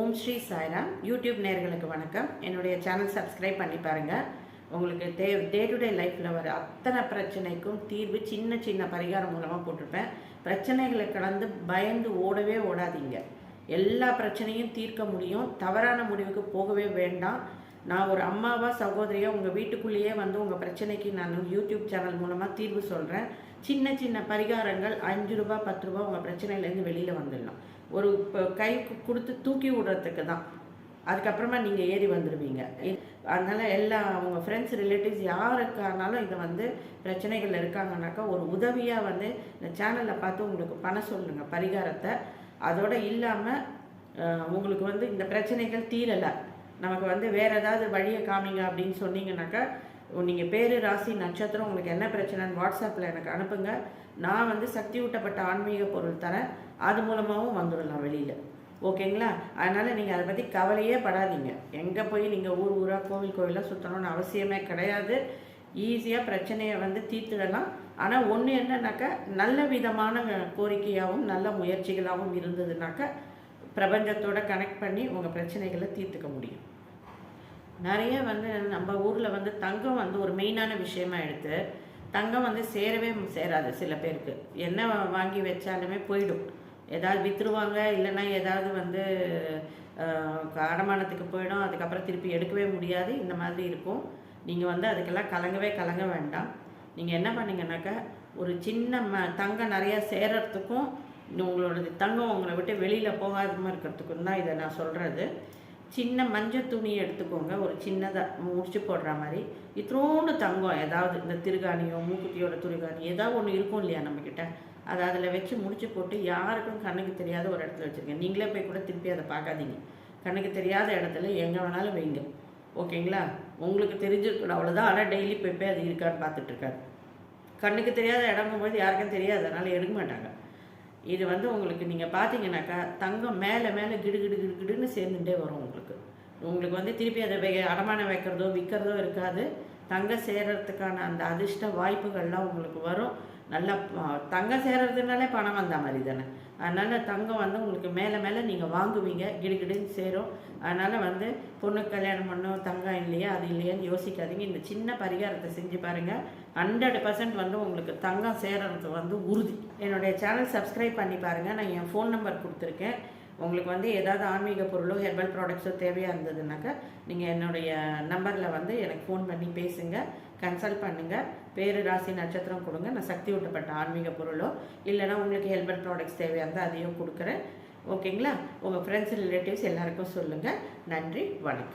ஓம் Sri Sairam. YouTube நேர்களுக்கு வணக்கம். என்னுடைய சேனல் சப்ஸ்கிரைப் பண்ணி பாருங்கள் உங்களுக்கு டே டே டு டே லைஃப்பில் வர அத்தனை பிரச்சனைக்கும் தீர்வு சின்ன சின்ன பரிகாரம் மூலமாக போட்டிருப்பேன். பிரச்சனைகளை கடந்து பயந்து ஓடவே ஓடாதீங்க. எல்லா பிரச்சனையும் தீர்க்க முடியும். தவறான முடிவுக்கு போகவே வேண்டாம். நான் ஒரு அம்மாவா சகோதரியா உங்கள் வீட்டுக்குள்ளேயே வந்து உங்கள் பிரச்சனைக்கு நான் யூடியூப் சேனல் மூலமாக தீர்வு சொல்கிறேன் சின்ன சின்ன பரிகாரங்கள் அஞ்சு ரூபா பத்து ரூபா உங்கள் பிரச்சனையிலேருந்து வெளியில் வந்துடலாம். ஒரு ப- கை கொடுத்து தூக்கி விடுறதுக்கு தான் அதுக்கப்புறமா நீங்கள் ஏறி வந்துடுவீங்க இ- எல்லா உங்கள் ஃப்ரெண்ட்ஸ் ரிலேட்டிவ்ஸ் யாருக்கானாலும் இதை வந்து பிரச்சனைகள் இருக்காங்கனாக்கா ஒரு உதவியாக வந்து இந்த சேனலில் பார்த்து உங்களுக்கு பண்ண சொல்லுங்கள் பரிகாரத்தை. அதோட இல்லாமல் உங்களுக்கு வந்து இந்த பிரச்சனைகள் தீரலை. நமக்கு வந்து வேறு ஏதாவது வழியை காமிங்க அப்படின்னு சொன்னீங்கன்னாக்கா நீங்கள் பேர் ராசி நட்சத்திரம் உங்களுக்கு என்ன பிரச்சனைன்னு வாட்ஸ்அப்பில் எனக்கு அனுப்புங்க. நான் வந்து சக்தி ஊட்டப்பட்ட ஆன்மீக பொருள் தரேன். அது மூலமாகவும் வந்துடலாம் வெளியில். ஓகேங்களா? அதனால் நீங்கள் அதை பற்றி கவலையே படாதீங்க. எங்கே போய் நீங்கள் ஊர் ஊராக கோவில் கோவிலாக சுற்றணும்னு அவசியமே கிடையாது. ஈஸியாக பிரச்சனையை வந்து தீர்த்துடலாம். ஆனால் ஒன்று என்னன்னாக்கா நல்ல விதமான கோரிக்கையாகவும் நல்ல முயற்சிகளாகவும் இருந்ததுனாக்கா பிரபஞ்சத்தோட கனெக்ட் பண்ணி உங்கள் பிரச்சனைகளை தீர்த்துக்க முடியும். நிறைய வந்து நம்ம ஊரில் தங்கம் வந்து ஒரு மெயினான விஷயமா எடுத்து தங்கம் வந்து சேரவே சேராது சில பேருக்கு. என்ன வாங்கி வச்சாலுமே போயிடும். ஏதாவது விற்றுருவாங்க இல்லைன்னா ஏதாவது வந்து அடமானத்துக்கு போயிடும் அதுக்கப்புறம் திருப்பி எடுக்கவே முடியாது. இந்த மாதிரி இருக்கும். நீங்கள் வந்து அதுக்கெல்லாம் கலங்கவே கலங்க வேண்டாம். நீங்கள் என்ன பண்ணீங்கன்னாக்கா ஒரு சின்ன ம தங்கம் நிறையா சேர்கிறதுக்கும் உங்களோட தங்கம் உங்களை விட்டு வெளியில் போகாதமாக இருக்கிறதுக்கும் தான் இதை நான் சொல்கிறது சின்ன மஞ்சள் துணி எடுத்துக்கோங்க. ஒரு சின்னதாக முடிச்சு போடுற மாதிரி. இத்தோண்டு தங்கம் ஏதாவது இந்த திருகாணியோ மூக்குத்தியோட திருகாணி ஏதாவது ஒன்று இருக்கும் இல்லையா நம்மக்கிட்ட அதை அதில் வச்சு முடிச்சு போட்டு யாருக்கும் கண்ணுக்கு தெரியாத ஒரு இடத்துல வச்சுருங்க. நீங்களே போய் கூட திருப்பி அதை பார்க்காதீங்க. கண்ணுக்கு தெரியாத இடத்துல எங்கே வேணாலும் வைங்க. ஓகேங்களா? உங்களுக்கு தெரிஞ்சிருக்கணும் அவ்வளோதான் ஆனால் டெய்லி போய் போய் அது இருக்கான்னு பார்த்துட்ருக்காரு கண்ணுக்கு தெரியாத இடங்கும்போது யாருக்கும் தெரியாது. அதனால் எடுக்க மாட்டாங்க. இது வந்து உங்களுக்கு நீங்கள் பார்த்தீங்கன்னாக்கா தங்கம் மேலே மேலே கிடு கிடு கிடு கிடுன்னு சேர்ந்துட்டே வரும் உங்களுக்கு. உங்களுக்கு வந்து திருப்பி அதை வை அடமானம் வைக்கிறதோ விற்கிறதோ இருக்காது. தங்கம் சேர்றதுக்கான அந்த அதிர்ஷ்ட வாய்ப்புகள்லாம் உங்களுக்கு வரும். நல்லா தங்கம் சேர்றதுனாலே பணம் வந்த மாதிரி தானே. அதனால் தங்கம் வந்து உங்களுக்கு மேலே மேலே நீங்கள் வாங்குவீங்க. கிடுகிடுன்னு சேரும். அதனால் வந்து பொண்ணுக்கு கல்யாணம் பண்ணும் தங்கம் இல்லையா அது இல்லையான்னு யோசிக்காதீங்க. இந்த சின்ன பரிகாரத்தை செஞ்சு பாருங்கள் ஹண்ட்ரட் பர்சன்ட் வந்து உங்களுக்கு தங்கம் சேரறது வந்து உறுதி. என்னுடைய சேனல் சப்ஸ்கிரைப் பண்ணி பாருங்கள் நான் என் ஃபோன் நம்பர் கொடுத்துருக்கேன். உங்களுக்கு வந்து ஏதாவது ஆன்மீக பொருளோ ஹெர்பல் ப்ராடக்ட்ஸோ தேவையாக இருந்ததுனாக்கா நீங்கள் என்னுடைய நம்பரில் வந்து எனக்கு ஃபோன் பண்ணி பேசுங்க கன்சல்ட் பண்ணுங்கள் பேரு ராசி நட்சத்திரம் கொடுங்க. நான் சக்தி ஊட்டப்பட்ட ஆன்மீக பொருளோ இல்லைன்னா உங்களுக்கு ஹெர்பல் ப்ராடக்ட்ஸ் தேவையாக இருந்தால் அதையும் கொடுக்குறேன். ஓகேங்களா உங்கள் ஃப்ரெண்ட்ஸ் ரிலேட்டிவ்ஸ் எல்லாருக்கும் சொல்லுங்கள் நன்றி வணக்கம்.